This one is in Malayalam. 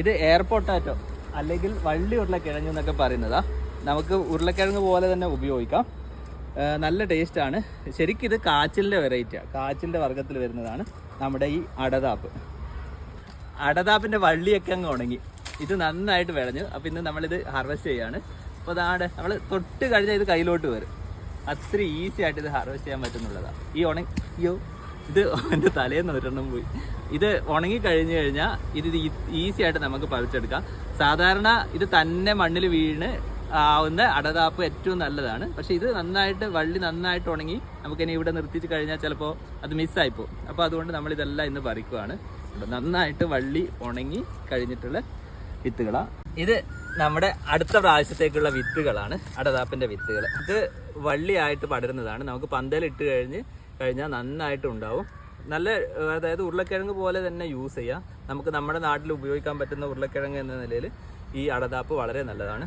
ഇത് എയർപോട്ടാറ്റോ അല്ലെങ്കിൽ വള്ളി ഉരുളക്കിഴങ്ങ് എന്നൊക്കെ പറയുന്നതാ. നമുക്ക് ഉരുളക്കിഴങ്ങ് പോലെ തന്നെ ഉപയോഗിക്കാം. നല്ല ടേസ്റ്റാണ് ശരിക്കും ഇത് കാച്ചിലിന്റെ വെറൈറ്റിയാണ് കാച്ചിലിന്റെ വർഗത്തിൽ വരുന്നതാണ് നമ്മുടെ ഈ അടതാപ്പ്. അടതാപ്പിന്റെ വള്ളിയൊക്കെ അങ്ങ് ഉണങ്ങി. ഇത് നന്നായിട്ട് വിളഞ്ഞു. അപ്പോൾ ഇന്ന് നമ്മളിത് ഹാർവെസ്റ്റ് ചെയ്യാണ്. അപ്പോൾ അതാണ് നമ്മൾ തൊട്ട് കഴിഞ്ഞാൽ ഇത് കയ്യിലോട്ട് വരും. അത്ര ഈസി ആയിട്ട് ഇത് ഹാർവെസ്റ്റ് ചെയ്യാൻ പറ്റുന്നുള്ളതാണ് ഈ ഉണങ്ങി അയ്യോ. ഇത് എന്റെ തലേന്ന് ഒരെണ്ണം പോയി. ഇത് ഉണങ്ങി കഴിഞ്ഞു കഴിഞ്ഞാൽ ഇത് ഈസി ആയിട്ട് നമുക്ക് പറിച്ചെടുക്കാം. സാധാരണ ഇത് തന്നെ മണ്ണിൽ വീണ് ആവുന്ന അടതാപ്പ് ഏറ്റവും നല്ലതാണ്. പക്ഷെ ഇത് നന്നായിട്ട് വള്ളി നന്നായിട്ട് ഉണങ്ങി നമുക്കിനി ഇവിടെ നിർത്തിച്ച് കഴിഞ്ഞാൽ ചിലപ്പോൾ അത് മിസ്സായി പോകും. അപ്പോൾ അതുകൊണ്ട് നമ്മളിതെല്ലാം ഇന്ന് പറിക്കുവാണ്. നന്നായിട്ട് വള്ളി ഉണങ്ങി കഴിഞ്ഞിട്ടുള്ള വിത്തുകളാണ് ഇത് നമ്മുടെ അടുത്ത പ്രാവശ്യത്തേക്കുള്ള വിത്തുകളാണ് അടതാപ്പിന്റെ വിത്തുകൾ ഇത് വള്ളിയായിട്ട് പടരുന്നതാണ്. നമുക്ക് പന്തലിട്ട് കഴിഞ്ഞ് കഴിഞ്ഞാൽ നന്നായിട്ട് ഉണ്ടാവും നല്ല അതായത് ഉരുളക്കിഴങ്ങ് പോലെ തന്നെ യൂസ് ചെയ്യാം. നമുക്ക് നമ്മുടെ നാട്ടിൽ ഉപയോഗിക്കാൻ പറ്റുന്ന ഉരുളക്കിഴങ്ങ് എന്ന നിലയിൽ ഈ അടതാപ്പ് വളരെ നല്ലതാണ്.